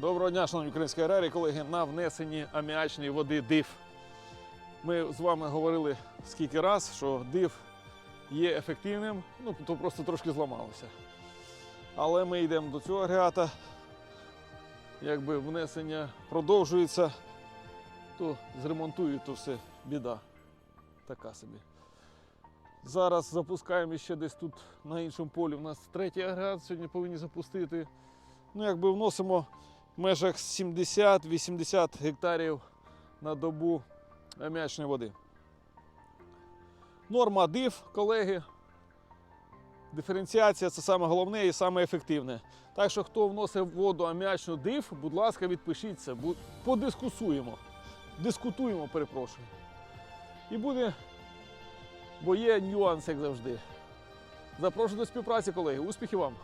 Доброго дня, шановні українські аграрії, колеги, на внесенні аміачної води див. Ми з вами говорили скільки раз, що див є ефективним, ну то просто трошки зламалося. Але ми йдемо до цього агрегата. Якби внесення продовжується, то зремонтують, то все біда. Така собі. Зараз запускаємо ще десь тут на іншому полі. У нас третій агрегат сьогодні повинні запустити. Ну, якби вносимо в межах 70-80 гектарів на добу аміачної води. Норма див, колеги. Диференціація це саме головне і саме ефективне. Так що, хто вносив воду аміачну див, будь ласка, відпишіться, подискусуємо. Дискутуємо, перепрошую. І буде, бо є нюанс, як завжди. Запрошую до співпраці, колеги. Успіхів вам!